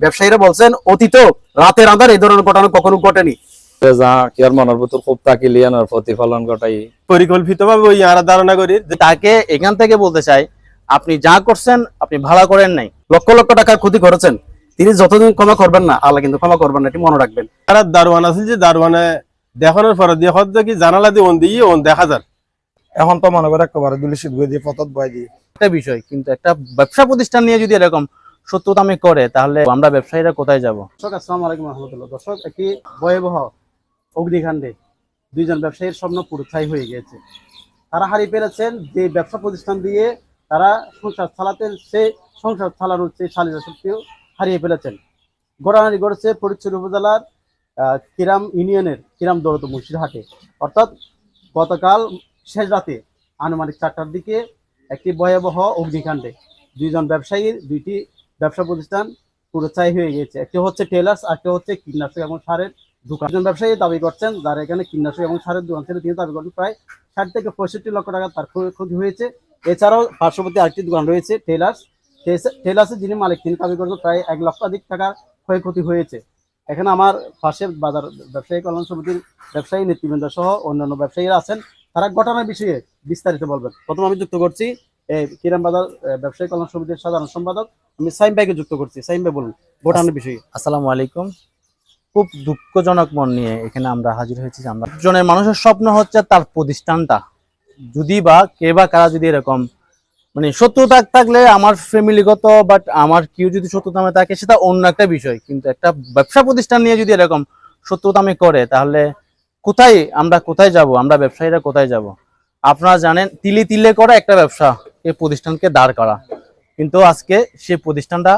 ব্যবসায়ীরা বলছেন অতীত রাতের আধার এই ধরনের ঘটনা কখনো ঘটেনি। আর মনের ভিতর খুব তাকিলি আনার প্রতিফলন ঘটাই। পরিকল্পিতভাবে ওই ধারণা করি। তাকে এখান থেকে বলতে চাই আপনি যা করছেন আপনি ভালো করেন নাই। লক্ষ লক্ষ টাকার ক্ষতি করেছেন। তিনি যতদিন ক্ষমা করবেন না আল্লাহ কিন্তু ক্ষমা করবেন না এটি মনে রাখবেন। তারা দারোয়ান আছে যে দারোয়ানে দেখানোর পরে দিয়ে কি জানালা দিয়ে ওন দিয়ে ওন দেখা যার এখন তো মনে করে একেবারে দুলিশিত বই দিয়ে পথত বয় দিয়ে। একটা বিষয় কিন্তু একটা ব্যবসা প্রতিষ্ঠান নিয়ে যদি এরকম সত্যতামি করে, তাহলে আমরা ব্যবসায়ীরা কোথায় যাব? দর্শক, আসসালামু আলাইকুম রহমতুল্লাহ। দর্শক, একটি ভয়াবহ অগ্নিকাণ্ডে দুইজন ব্যবসায়ীর স্বপ্ন পুরোছাই হয়ে গিয়েছে। তারা হারিয়ে পেরেছেন যে ব্যবসা প্রতিষ্ঠান দিয়ে তারা সংসার চালাতেন, সে সংসার চালানোর যে শালীন শক্তিও হারিয়ে ফেলেছেন। ঘটনাটি ঘটেছে ফরিদপুর উপজেলার কিরাম ইউনিয়নের, কিরাম দৌলত মুন্সিরহাটে অর্থাৎ গতকাল শেষ রাতে আনুমানিক চারটার দিকে একটি ভয়াবহ অগ্নিকাণ্ডে দুইজন ব্যবসায়ীর দুইটি ব্যবসা প্রতিষ্ঠান পুরো চাই হয়ে গিয়েছে একটি হচ্ছে টেলার্স আর একটি হচ্ছে কীটনাশক এবং সারের দোকান। একজন ব্যবসায়ী দাবি করছেন, যারা এখানে কীটনাশক এবং সারের দোকান ছিল, তিনি দাবি করছেন প্রায় ষাট থেকে পঁয়ষট্টি লক্ষ টাকা তার ক্ষতি হয়েছে। এছাড়াও পার্শ্ববর্তী আরেকটি দোকান রয়েছে টেলার্স টেলার্সের যিনি মালিক, তিনি দাবি করছেন প্রায় এক লক্ষাধিক টাকার ক্ষয়ক্ষতি হয়েছে। এখানে আমার পাশে বাজার ব্যবসায়ী, কল্যাণ সমিতির ব্যবসায়ী, নেতৃবৃন্দ সহ অন্যান্য ব্যবসায়ীরা আছেন। তারা ঘটনার বিষয়ে বিস্তারিত বলবেন। প্রথম আমি যুক্ত করছি কিরাম বাজার ব্যবসায়ী কল্যাণ সমিতির সাধারণ সম্পাদক, আমি সাইম ভাইকে যুক্ত করছি। সাইম ভাই, বলুন ঘটনার বিষয়ে। আসসালামু আলাইকুম। খুব দুঃখজনক মন নিয়ে এখানে আমরা হাজির হয়েছি আমরা জনের মানুষের স্বপ্ন হচ্ছে তার প্রতিষ্ঠানটা। যদি বা কে বা কারা যদি এরকম মানে শত্রুতা থাকলে আমার ফ্যামিলিগত বাট আমার কেউ যদি শত্রুতামে থাকে, সেটা অন্য একটা বিষয়। কিন্তু একটা ব্যবসা প্রতিষ্ঠান নিয়ে যদি এরকম শত্রুতামি করে, তাহলে কোথায় আমরা কোথায় যাব? আমরা ব্যবসায়ীরা কোথায় যাব? আপনারা জানেন, তিলে তিলে করা একটা ব্যবসা। এই প্রতিষ্ঠানকে দাঁড় করা। কিন্তু আজকে সে প্রতিষ্ঠানটা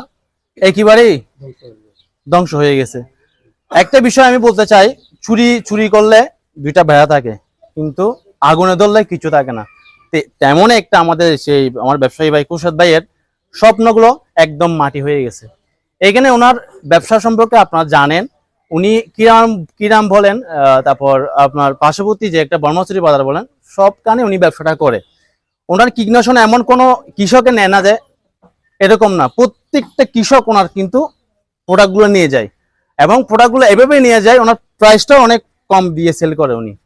একেবারেই ধ্বংস হয়ে গেছে। একটা বিষয় আমি বলতে চাই, চুরি চুরি করলে দুইটা বেড়া থাকে, কিন্তু আগুনে ধরলে কিছু থাকে না। তেমন একটা আমাদের সেই আমার ব্যবসায়ী ভাই কুশাদ ভাইয়ের স্বপ্নগুলো একদম মাটি হয়ে গেছে। এখানে ওনার ব্যবসা সম্পর্কে আপনারা জানেন, উনি কিরাম কিরাম বলেন তারপর আপনার পার্শ্ববর্তী যে একটা বর্মচুরি বাজার বলেন সব কানে উনি ব্যবসাটা করে। ওনার কীটনাশন এমন কোনো কৃষকে নেয় না যে এরকম না। প্রত্যেকটা কৃষক ওনার কিন্তু প্রোডাক্টগুলো নিয়ে যায়। এবং প্রোডাক্টগুলো এভাবে নিয়ে যায়, ওনার প্রাইসটাও অনেক কম দিয়ে সেল করে উনি।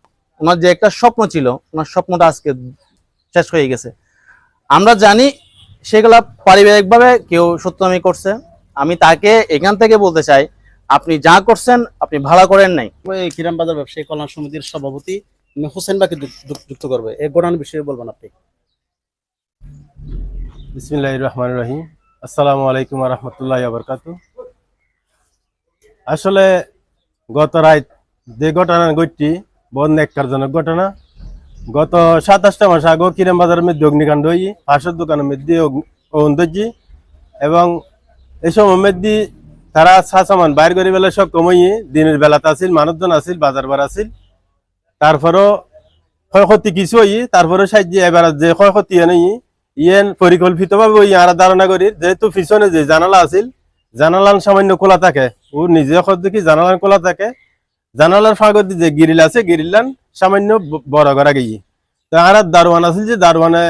ওনার যে একটা স্বপ্ন ছিল, ওনার স্বপ্নটা আজকে শেষ হয়ে গেছে। আমরা জানি সেগুলা পারিবারিকভাবে কেউ সত্যমি করছে। আমি তাকে এখান থেকে বলতে চাই, আপনি যা করছেন, আপনি ভাড়া করেন নাই। কিরাম বাজার ব্যবসায়ী কল্যাণ সমিতির সভাপতি হোসেন যুক- যুক্ত করবে। এই ঘটনার বিষয়ে বলবেন আপনি। বিসমিল্লাহ রহমান রহিম। আসসালামু আলাইকুম রহমতুল্লাহ বরকাতু। আসলে গত রাত যে ঘটনা ঘটটি বহুত নেককারজনক ঘটনা। গত সাতাশটা মাস আগে কিরাম বাজারের মধ্যে অগ্নিকাণ্ড হই পাশের দোকানের মধ্যে অগ্নি এবং সময় মধ্যে তারা সামান বাইর করে বেলা সক্ষম হই দিনের বেলাতে আসিল মানুষজন আসিল বাজার বার আসিল তারপরও ক্ষয়ক্ষতি কিছু হই তারপরে সাহায্যে এবার যে ক্ষয়ক্ষতি নেই ইয়েন পরিকল্পিতভাবে ওই আর ধারণা করি, যেহেতু পিছনে যে জানালা আছিল জানালান সামান্য খোলা থাকে। ও নিজে দেখি জানালান খোলা থাকে। জানালার ফাগত যে গিরিল আছে গিরিলান সামান্য বড় করা গিয়ে তো আর দারোয়ান আছিল যে দারোয়ানে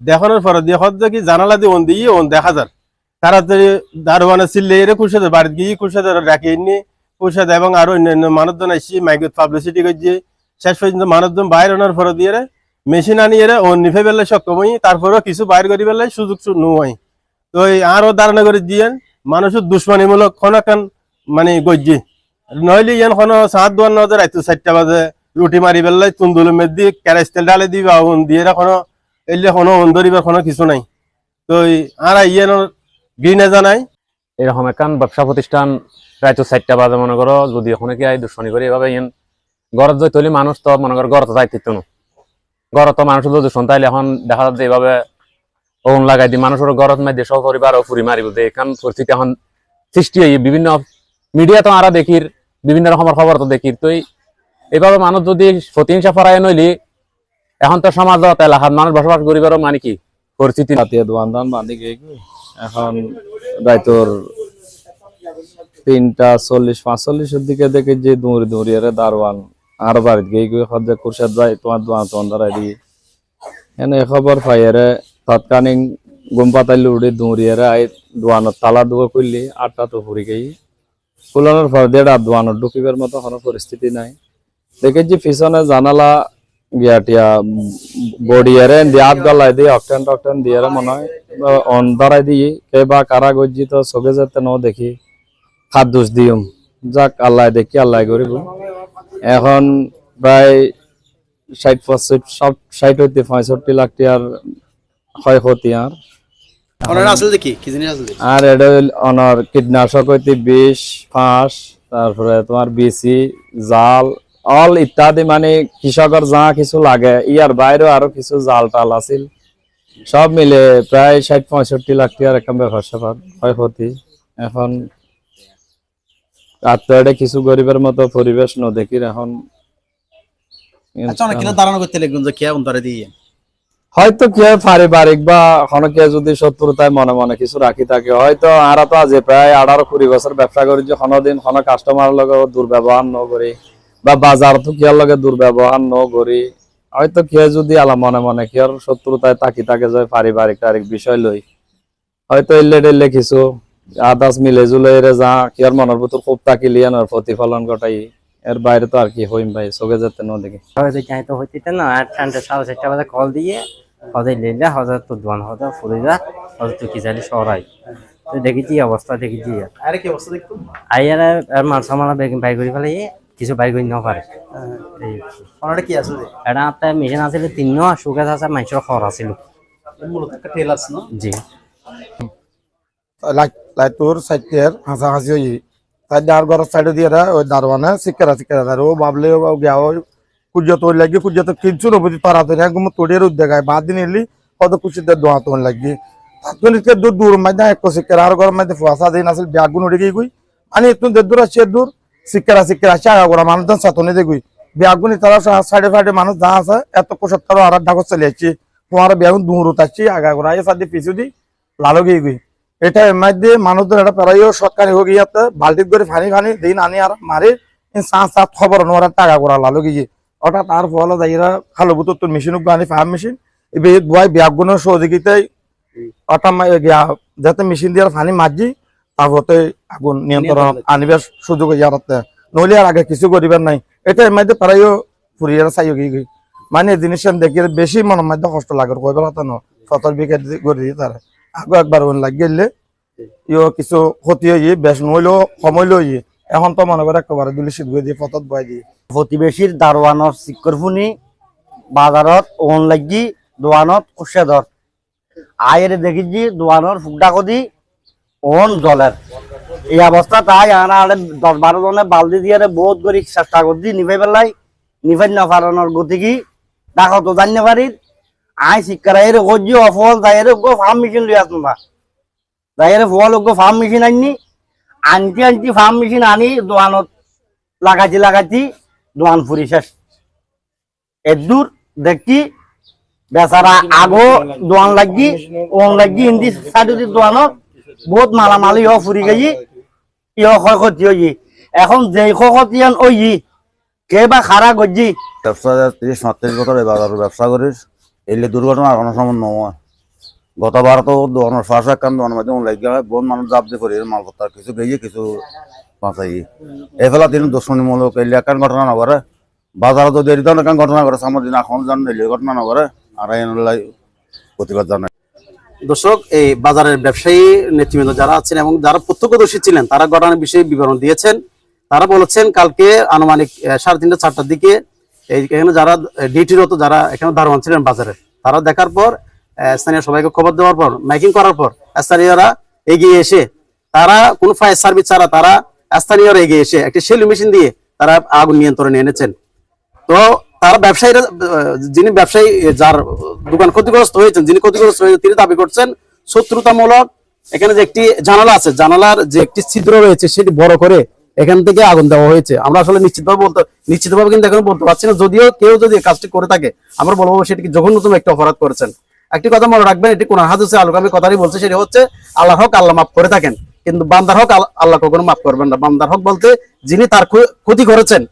দেখানোর পরে দিয়ে হদ দেখি জানালা দিয়ে ওন দিয়ে ওন দেখা যার। তাড়াতাড়ি দারোয়ানে ছিললে এরে কুরসাদে বাড়িতে গিয়ে কুরসাদে রাখি নি কুরসাদ এবং আরও অন্যান্য মানুষজন আসি মাইকত পাবলিসিটি করছে। শেষ পর্যন্ত মানুষজন বাইরে ওনার পরে দিয়ে মেশিন আনিয়ে ও নিভে পেলে সক্ষম হই তারপরেও কিছু বাইর করি পেলে সুযোগ নুই তো এই আরও ধারণা করে দিয়েন, মানুষের দুশ্মনীমূলক খনাকান মানে গজ্জি। নইলে ইয়ান কোনো সাত দোয়ান নজর আইতো চারটা বাজে, রুটি মারি পেলে তুন্দুলের মধ্যে ক্যারেস্টেল ডালে দি, বা দিয়ে কোনো এলে কোনো উন ধরিবার কোনো কিছু নাই। তো আর ইয়ান গিনে জানাই এরকম একখান ব্যবসা প্রতিষ্ঠান রাইতো চারটা বাজে, মনে করো, যদি ওখানে কি দুশ্মনী করে, এভাবে ইন ঘরত যাই তৈলি মানুষ তো, মনে করো ঘরত যাইতে তো ঘরত মানুষ যদি দূষণ তাইলে এখন দেখা যাচ্ছে এইভাবে ওন লাগাই দি মানুষের ঘরত মাই সব পরিবার ও ফুরি মারিব যে এখান পরিস্থিতি এখন সৃষ্টি হই বিভিন্ন মিডিয়া তো আরা দেখির বিভিন্ন রকমের খবর তো দেখির তো এইভাবে মানুষ যদি প্রতিহিংসা ফরায় নইলি এখন তো সমাজত এলাকাত মানুষ বসবাস করিবারও মানে কি? পরিস্থিতি এখন রাইতর তিনটা চল্লিশ, পাঁচচল্লিশের দিকে দেখে যে দৌড়ি দৌড়ি আরে দারোয়ান আর বাড়িতে গিয়ে গিয়ে খদ্দের কুরসাদ ভাই তোমার দোয়ান তোমার দিয়ে এনে খবর পাই আরে তৎকালীন গুম পাতাইলে উড়ে দৌড়িয়ারে আই দোয়ানোর তালা দুয়া করলি আটটা তো ফুরি গেই কুলানোর পর দেড়া দোয়ানোর ঢুকিবার মতো কোনো পরিস্থিতি নাই। দেখেছি পিছনে জানালা গিয়াটিয়া বডিয়ারে দিয়ে হাত গলায় দিয়ে, অকটেন টকটেন দিয়ে মনে হয় অন ধরাই দিয়ে কে বা কারা গজ্জি তো চোখে যেতে ন দেখি খাদ দোষ দিম যাক আল্লাহ দেখি আল্লাহ করিব এখন প্রায় ষাট পঁয়ষট্টি সব ষাট হইতে পঁয়ষট্টি লাখ টিয়ার ক্ষয়ক্ষতি আর। আর এটা হইল কীটনাশক হইতে বিষ ফাঁস তারপরে তোমার বিসি জাল অল ইত্যাদি মানে কৃষকের যা কিছু লাগে ইয়ার বাইরেও আরও কিছু জাল টাল আছিল। সব মিলে প্রায় ষাট পঁয়ষট্টি লাখ টাকার একটা স্যাপার ক্ষয়ক্ষতি। এখন এটা কিছু গরিবের মতো পরিবেশ ন দেখি এখন। আচ্ছা যে হয়তো কে পারিবারিক বা কে যদি শত্রুতায় মনে মনে কিছু রাখি থাকে হয়তো আরা তো আজ প্রায় আঠারো কুড়ি বছর ব্যবসা করি যে কোনো দিন কোনো কাস্টমার লগে দুর্ব্যবহার ন করি বা বাজার তো কিয়ার লগে দুর্ব্যবহার ন করি হয়তো কে যদি আলা মনে মনে কিয়ার শত্রুতায় তাকি থাকে যায় পারিবারিক তারিখ বিষয় লই হয়তো এলে কিছু আদাস মিলে জুলে এরে যা কিয়ার মনের ভিতর খুব তাকিলিয়ান আর প্রতিফলন ঘটাই। এর বাইরে তো আর কি হইম ভাই চোখে যেতে ন দেখি। হয়তো যাই তো হইতে না আর টানটা সাড়ে চারটা বাজে কল দিয়ে হজে লেলে হজে তো দোয়ান হজে ফুলে যা হজে তো কি চাইলে সরাই। তো দেখেছি অবস্থা দেখেছি আরে কি অবস্থা দেখতো? আইয়ার আর মাল সামালা বাই করে ফেলে কিছু বাই করে নিতে পারে এই ওনারা কি আসলে এটা আপনার মেশিন আছিল তিন সুগাজ আছে মানুষের খর আছিল মূলত একটা টেল আছে না? জি। লাইট লাইটটোর সাইডের হাসা হাসি হই সাইড আর ঘর সাইড দিয়ে ওই দারওয়ানে সিক্কারা সিক্কারা দার ও বাবলে ও গিয়া ও কুজ্জা তোর লাগি কুজ্জা তো কিচ্ছু নবতি তারা তো একদম তোড়ের উদ্দেগায় বাদ দিন এলি কত খুশিতে দোয়া তোর লাগি। ইতকে দূর দূর মাঝে এক সিক্কারা আর ঘর মাঝে ফুয়াশা দিন আসল ব্যাগুন উড়ে গই মানে একটু দূর আছে দূর সিক্কারা সিক্কারা আছে আগা করা মানুষ সাতনে দেখুই ব্যাগুনি তারা সাইডে ফাইডে মানুষ যা আছে, এত কোষার তারা আর ঢাকর চলে যাচ্ছি তোমার ব্যাগুন দূর উঠাচ্ছি আগা করা সাথে পিছু দি লালো গিয়ে গই এটা এর মধ্যে মানুষদের এটা প্রায় সরকারি হোক ইয়াতে বাল্টি করে ফানি ফানি দিন আনি আর মারে সাঁ সাত খবর নোয়ারা টাকা করা লালো গিয়ে ওটা তার ফলে দাইরা খালো বুতো তোর মেশিন আনি ফার্ম মেশিন এবার বুয়াই ব্যাগুনের সহযোগিতায় ওটা যাতে মেশিন দিয়ে ফানি মাজি তারপরে আগুন নিয়ন্ত্রণ আনিবার সুযোগ ইয়ারতে নইলে আর আগে কিছু করিবার নাই। এটা এর মধ্যে প্রায় ফুরিয়ে চাইও গিয়ে মানে জিনিস দেখি বেশি মনের মধ্যে কষ্ট লাগে কইবার কথা ন ফতর বিকেট করে দিয়ে তারা। আগো একবার ওন লাগি গেলে, ইও কিছু ক্ষতি হয়ে বেশ নইলেও সময় লই এখন তো মনে করে একেবারে দুলি শীত দিয়ে ফতত বয় দিয়ে। প্রতিবেশীর দারোয়ানত চিক্কর ফুনি বাজারত ওন লাগি দোয়ানত কুসে ধর। আয়ের দেখিছি দোয়ানোর ফুকডা কদি ওন জলের। এই অবস্থা তাই আনা আরে দশ বারো জনে বালদি দিয়ে বহুত করে চেষ্টা করছি নিভাই পেলাই নিভাই না পারানোর গতি কি? দেখো তো জানতে পারি আই শিক্ষারা এর গজি অফল গো ফার্ম মেশিন লই আসুন না তাই এর ফল গো ফার্ম মেশিন আননি আনটি আনটি ফার্ম মেশিন আনি লাগাচ্ছি দোয়ান ফুরি শেষ এদূর দেখছি বেচারা আগো দোয়ান লাগি ওন লাগি হিন্দি সাইডে দোয়ানত বহুত মালামালি হ ফুরি গেছি ইহ ক্ষয়ক্ষতি হই এখন যে ক্ষয়ক্ষতি ওই কে বা খারা গজি ব্যবসা তিরিশ সাতত্রিশ বছর ব্যবসা করিস এলে দুর্ঘটনা আর কোনো সময় নয়। গতবার তো দোকানের ফাঁস একখান দোকানের মাধ্যমে লাগে বহুত মানুষ জাপ দিয়ে পড়ি মালপত্র কিছু গিয়ে কিছু বাঁচাই। এফেলা তিনি দর্শনীমূলক এলে একখান ঘটনা না করে বাজারে যদি এরকম একখান ঘটনা করে আমার দিন এখন জান এলে ঘটনা না করে আর এই প্রতিবাদ জানাই। দর্শক, এই বাজারের ব্যবসায়ী, নেতৃবৃন্দ যারা আছেন এবং যারা প্রত্যক্ষদর্শী ছিলেন, তারা ঘটনার বিষয়ে বিবরণ দিয়েছেন। তারা বলেছেন, কালকে আনুমানিক সাড়ে তিনটা, চারটার দিকে এখানে যারা ডিউটিরত যারা এখানে দারোয়ান ছিলেন বাজারে, তারা দেখার পর স্থানীয় সবাইকে খবর দেওয়ার পর, মাইকিং করার পর, স্থানীয়রা এগিয়ে এসে, তারা কোনো ফায়ার সার্ভিস ছাড়া তারা স্থানীয়রা এগিয়ে এসে একটি সেলু মেশিন দিয়ে তারা আগুন নিয়ন্ত্রণে এনেছেন। তো তারা ব্যবসায়ীরা যিনি ব্যবসায়ী যার দোকান ক্ষতিগ্রস্ত হয়েছেন, যিনি ক্ষতিগ্রস্ত হয়েছেন, তিনি দাবি করছেন, শত্রুতামূলক এখানে যে একটি জানালা আছে, জানালার যে একটি ছিদ্র রয়েছে, সেটি বড় করে এখান থেকে আগুন দেওয়া হয়েছে। আমরা আসলে নিশ্চিতভাবে বলতে নিশ্চিতভাবে কিন্তু এখন বলতে পারছি না। যদিও কেউ যদি কাজটি করে থাকে, আমরা বলব সেটি জঘন্যতম একটা অপরাধ করেছেন। একটি কথা মনে রাখবেন, এটি কোন হাদিসে আলোকামী কথাই বলছে, সেটি হচ্ছে আল্লাহ হক আল্লাহ মাফ করে থাকেন, কিন্তু বান্দার হক আল্লাহ কখনো মাফ করবেন না। বান্দার হক বলতে যিনি তার ক্ষতি করেছেন,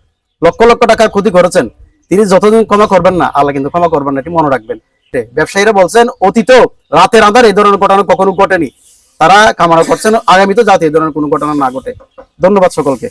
লক্ষ লক্ষ টাকার ক্ষতি করেছেন, তিনি যতদিন ক্ষমা করবেন না, আল্লাহ কিন্তু ক্ষমা করবেন না, এটি মনে রাখবেন। ব্যবসায়ীরা বলছেন, অতীত রাতের আধার এই ধরনের ঘটনা কখনো ঘটেনি। তারা কামনা করছেন আগামীতে যাতে এই ধরনের কোনো ঘটনা না ঘটে। ধন্যবাদ সকলকে।